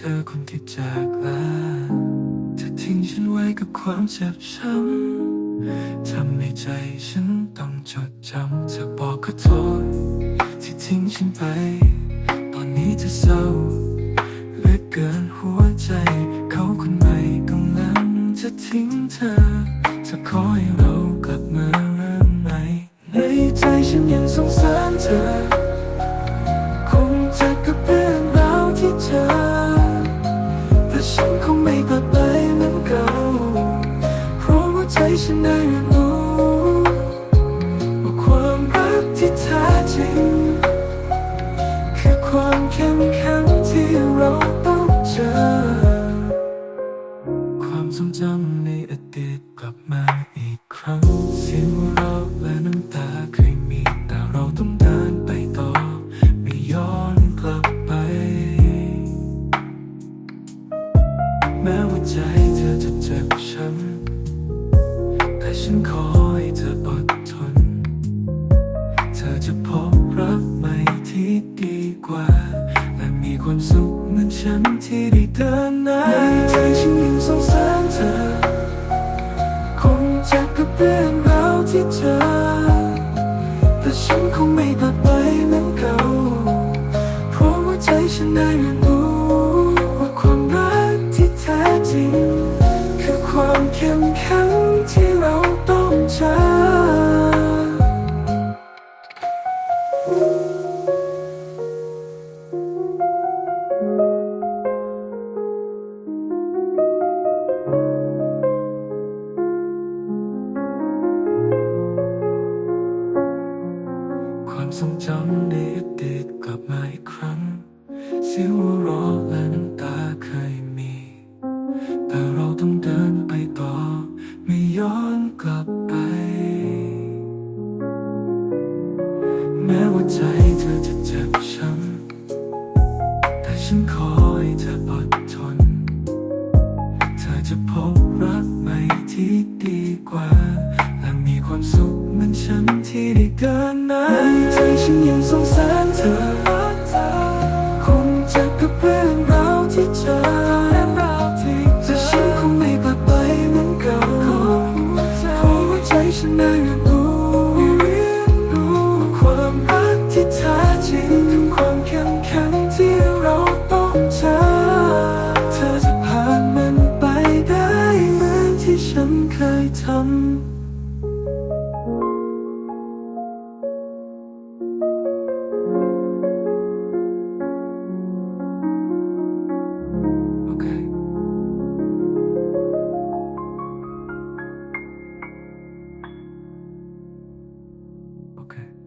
เธอคนที่จากลาจะทิ้งฉันไว้กับความเจ็บช้ำทำให้ใจฉันต้องจดจำเธอบอกขอโทษ ที่ทิ้งฉันไป ตอนนี้เธอเศร้าเลืะเกินหัวใจ เขาคนใหม่กำลังจะทิ้งเธอจะขอให้เรากลับมาเริ่มใหม่ในใจฉันยังสงสารเธอ ได้เรียนรู้ว่าความรักที่แท้จริง คือความเข้มแข็งที่เราต้องเจอ ความทรงจำในอดีตกลับมาอีกครั้งเสียง ที่ดีกว่า และมีความสุขเหมือนฉันที่ได้เดินหน้าในใจฉันยังสงสารเธอ คงจะกับเรื่องราวที่เจอ แต่ฉันคงไม่กลับไปเหมือนเก่าเพราะว่าใจฉันได้เรียนรู้ว่าความรักที่แท้จริง คือความเข้มแข็งที่เราต้องเจอ ความทรงจำในอดีตกลับมาอีกครั้งเสียงหัวราะและน้ำตาเคยมี แต่เราต้องเดินไปต่อ ไม่ย้อนกลับไป แม้ว่าใจเธอจะเจ็บช้ำ ที่ได้เกินหน้าในใจฉันยังสงสารเธอ Okay.